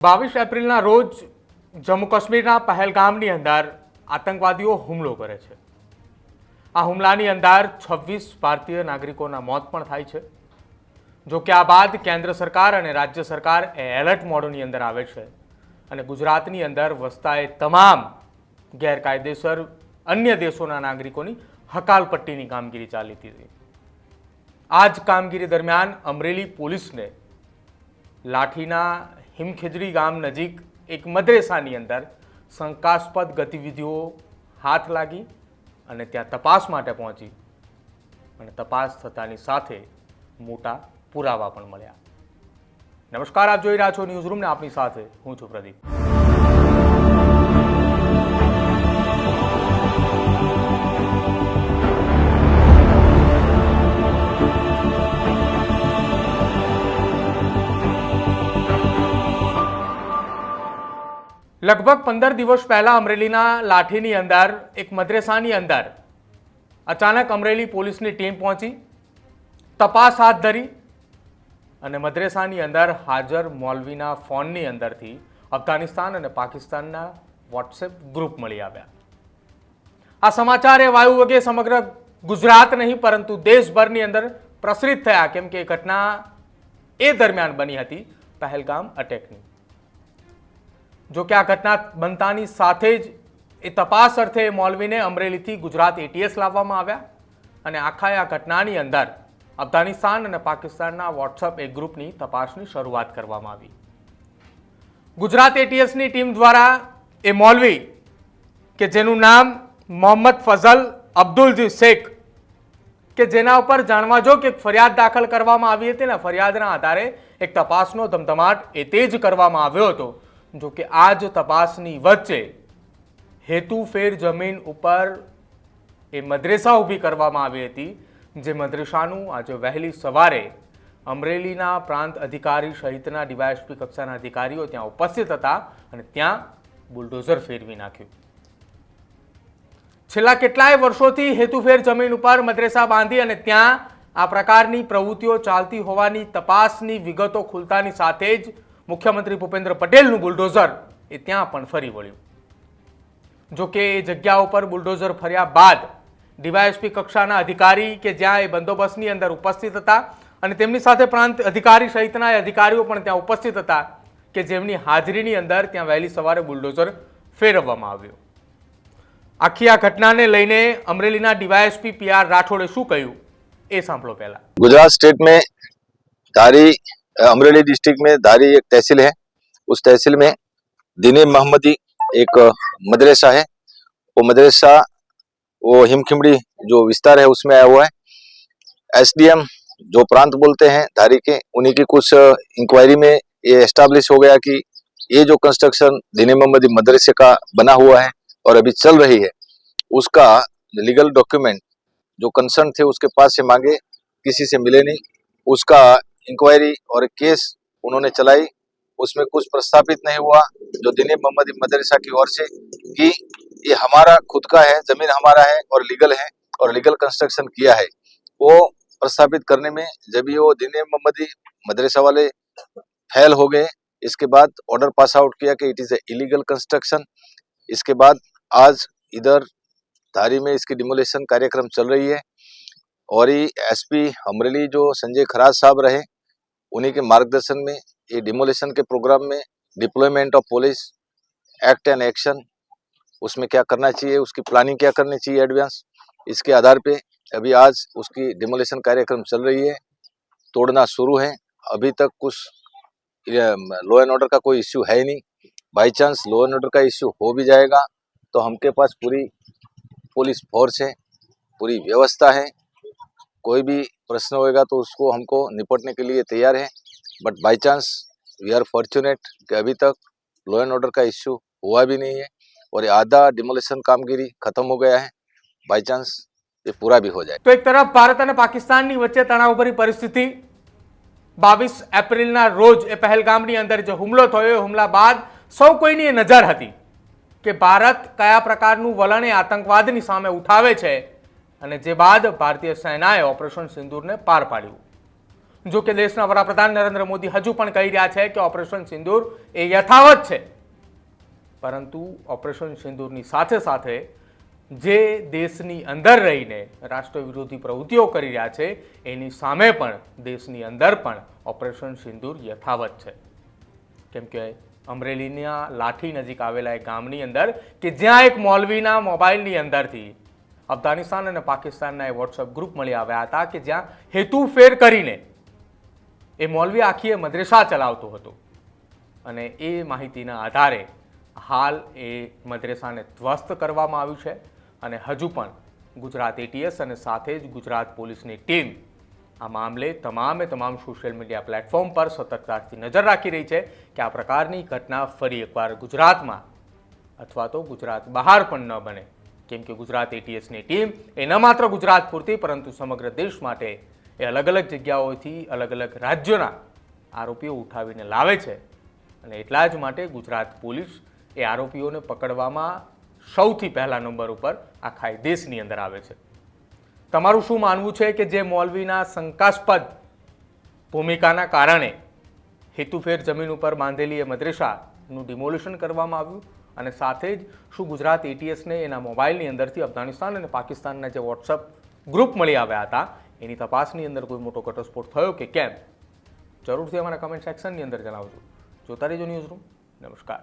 બાવીસ એપ્રિલના રોજ જમ્મુ કાશ્મીરના પહેલગામની અંદર આતંકવાદીઓ હુમલો કરે છે. આ હુમલાની અંદર છવ્વીસ ભારતીય નાગરિકોના મોત પણ થાય છે. જો કે આ બાદ કેન્દ્ર સરકાર અને રાજ્ય સરકાર એ એલર્ટ મોડની અંદર આવે છે અને ગુજરાતની અંદર વસતા એ તમામ ગેરકાયદેસર અન્ય દેશોના નાગરિકોની હકાલપટ્ટીની કામગીરી ચાલી હતી. આ જ કામગીરી દરમિયાન અમરેલી પોલીસને લાઠીના હિમખેજરી ગામ નજીક એક મદ્રેસાની અંદર શંકાસ્પદ ગતિવિધિઓ હાથ લાગી અને ત્યાં તપાસ માટે પહોંચી અને તપાસ થતાની સાથે મોટા પુરાવા પણ મળ્યા. નમસ્કાર, આપ જોઈ રહ્યા છો ન્યૂઝ રૂમને, આપની સાથે હું છું પ્રદીપ. લગભગ પંદર દિવસ પહેલાં અમરેલીના લાઠીની અંદર, એક મદ્રેસાની અંદર, અચાનક અમરેલી પોલીસની ટીમ પહોંચી, તપાસ હાથ ધરી અને મદ્રેસાની અંદર હાજર મોલવીના ફોનની અંદરથી અફઘાનિસ્તાન અને પાકિસ્તાનના વોટ્સએપ ગ્રુપ મળી આવ્યા. આ સમાચાર એ વાયુ વગે સમગ્ર ગુજરાત નહીં, પરંતુ દેશભરની અંદર પ્રસરિત થયા, કેમ કે ઘટના એ દરમિયાન બની હતી પહેલગામ અટેકની. જો કે આ ઘટના બનતાની સાથે જ એ તપાસ અર્થે મૌલવીને અમરેલીથી ગુજરાત એટીએસ લાવવામાં આવ્યા અને આખા આ ઘટનાની અંદર અફઘાનિસ્તાન અને પાકિસ્તાનના વોટ્સઅપ એ ગ્રુપની તપાસની શરૂઆત કરવામાં આવી. ગુજરાત એટીએસની ટીમ દ્વારા એ મોલવી, કે જેનું નામ મોહમ્મદ ફઝલ અબ્દુલજી શેખ, કે જેના ઉપર જાણવા જો કે એક ફરિયાદ દાખલ કરવામાં આવી હતી ને ફરિયાદના આધારે એક તપાસનો ધમધમાટ એ તે જ કરવામાં આવ્યો હતો. જો કે આ જ તપાસની વચ્ચે હેતુફેર જમીન ઉપર એ મદ્રેસા ઊભી કરવામાં આવી હતી, જે મદ્રેસાનું આજે વહેલી સવારે અમરેલીના પ્રાંત અધિકારી સહિતના ડીવાયએસપી કક્ષાના અધિકારીઓ ત્યાં ઉપસ્થિત હતા અને ત્યાં બુલડોઝર ફેરવી નાખ્યું. છેલ્લા કેટલાય વર્ષોથી હેતુફેર જમીન ઉપર મદ્રેસા બાંધી અને ત્યાં આ પ્રકારની પ્રવૃત્તિઓ ચાલતી હોવાની તપાસની વિગતો ખુલતાની સાથે જ મુખ્યમંત્રી ભૂપેન્દ્ર પટેલનું બુલડોઝર એ ત્યાં પણ ફરી વળ્યું. જોકે એ જગ્યા ઉપર બુલડોઝર ફર્યા બાદ ડીવાયએસપી કક્ષાના અધિકારી કે જ્યાં એ બંદોબસ્તની અંદર ઉપસ્થિત હતા અને તેમની સાથે પ્રાંત અધિકારી સહિતના અધિકારીઓ પણ ત્યાં ઉપસ્થિત હતા કે જેમની હાજરીની અંદર ત્યાં વહેલી સવારે બુલડોઝર ફેરવવામાં આવ્યું. આખી આ ઘટનાને લઈને અમરેલીના ડીવાયએસપી પીઆર રાઠોડે શું કહ્યું એ સાંભળો પહેલા. ગુજરાત સ્ટેટ મેં તારી अमरेली डिस्ट्रिक्ट में धारी एक तहसील है। उस तहसील में दीनी मोहम्मदी एक मदरसा है। वो मदरसा, वो हिमखिमड़ी जो विस्तार है, उसमें आया हुआ है। एसडीएम जो प्रांत बोलते हैं धारी के, उन्हीं की कुछ इंक्वायरी में ये एस्टाब्लिश हो गया कि ये जो कंस्ट्रक्शन दीनी मोहम्मदी मदरसे का बना हुआ है और अभी चल रही है, उसका लीगल डॉक्यूमेंट जो कंसर्न थे, उसके पास से मांगे, किसी से मिले नहीं। उसका इंक्वायरी और केस उन्होंने चलाई। उसमें कुछ प्रस्तापित नहीं हुआ, जो दिनी मोहम्मद मदरसा की ओर से कि ये हमारा खुद का है, ज़मीन हमारा है और लीगल है और लीगल कंस्ट्रक्शन किया है। वो प्रस्तापित करने में जब ये वो दिनी मोहम्मदी मदरसा वाले फेल हो गए, इसके बाद ऑर्डर पास आउट किया कि it is a illegal construction इसके बाद आज इधर धारी में इसकी डिमोलेशन कार्यक्रम चल रही है। और ये एसपी अमरेली जो संजय खराज साहब रहे, उन्हीं के मार्गदर्शन में, ये डिमोलेशन के प्रोग्राम में deployment of police act and action उसमें क्या करना चाहिए, उसकी प्लानिंग क्या करनी चाहिए एडवांस इसके आधार पे अभी आज उसकी डिमोलेशन कार्यक्रम चल रही है, तोड़ना शुरू है, अभी तक कुछ लॉ एंड ऑर्डर का कोई इश्यू है ही नहीं by chance law and order का इश्यू हो भी जाएगा तो हमके पास पूरी पुलिस फोर्स है, पूरी व्यवस्था है कोई भी प्रश्न होएगा तो उसको हमको निपटने के लिए तैयार है but by chance we are fortunate कि अभी तक लॉ एंड ऑर्डर का इश्यू हुआ भी नहीं है और ये आधा डिमोलेशन कामगिरी खत्म हो गया है बाई चांस ये पूरा भी हो जाए તો એક તરફ ભારત અને પાકિસ્તાનની વચ્ચે તણાવભરી પરિસ્થિતિ બાવીસ એપ્રિલના રોજ એ પહેલગામની અંદર જે હુમલો થયો એ હુમલા બાદ સૌ કોઈની એ નજર હતી કે ભારત કયા પ્રકારનું વલણ એ આતંકવાદની સામે ઉઠાવે છે અને જે બાદ ભારતીય સેનાએ ઓપરેશન સિંદૂરને પાર પાડ્યું. જો કે દેશના વડાપ્રધાન નરેન્દ્ર મોદી હજુ પણ કહી રહ્યા છે કે ઓપરેશન સિંદૂર એ યથાવત છે. પરંતુ ઓપરેશન સિંદૂરની સાથે સાથે જે દેશની અંદર રહીને રાષ્ટ્ર વિરોધી પ્રવૃત્તિઓ કરી રહ્યા છે, એની સામે પણ દેશની અંદર પણ ઓપરેશન સિંદૂર યથાવત છે. કેમ કે અમરેલીના લાઠી નજીક આવેલા એક ગામની અંદર કે જ્યાં એક મૌલવીના મોબાઈલની અંદરથી અફઘાનિસ્તાન અને પાકિસ્તાનના એ વોટ્સઅપ ગ્રુપ મળી આવ્યા હતા કે જ્યાં હેતુફેર કરીને એ મૌલવી આખી એ મદ્રેસા ચલાવતો હતો. અને એ માહિતીના આધારે હાલ એ મદ્રેસાને ધ્વસ્ત કરવામાં આવ્યું છે અને હજુ પણ ગુજરાત એટીએસ અને સાથે જ ગુજરાત પોલીસની ટીમ આ મામલે તમામે તમામ સોશિયલ મીડિયા પ્લેટફોર્મ પર સતર્કતાથી નજર રાખી રહી છે કે આ પ્રકારની ઘટના ફરી એકવાર ગુજરાતમાં અથવા તો ગુજરાત બહાર પણ ન બને. કેમ કે ગુજરાત એટીએસની ટીમ એ ન માત્ર ગુજરાત પૂરતી, પરંતુ સમગ્ર દેશ માટે એ અલગ અલગ જગ્યાઓથી અલગ અલગ રાજ્યોના આરોપીઓ ઉઠાવીને લાવે છે. અને એટલા જ માટે ગુજરાત પોલીસ એ આરોપીઓને પકડવામાં સૌથી પહેલા નંબર ઉપર આખા દેશની અંદર આવે છે. તમારું શું માનવું છે કે જે મૌલવીના શંકાસ્પદ ભૂમિકાના કારણે હેતુફેર જમીન ઉપર બાંધેલી એ મદ્રેસાનું ડિમોલિશન કરવામાં આવ્યું? અને સાથે જ શું ગુજરાત એટીએસને એના મોબાઈલની અંદરથી અફઘાનિસ્તાન અને પાકિસ્તાનના જે વોટ્સઅપ ગ્રુપ મળી આવ્યા હતા, એની તપાસની અંદર કોઈ મોટો ઘટસ્ફોટ થયો કે કેમ? જરૂરથી અમારા કમેન્ટ સેક્શનની અંદર જણાવજો. જોતા રહેજો ન્યૂઝ રૂમ નમસ્કાર.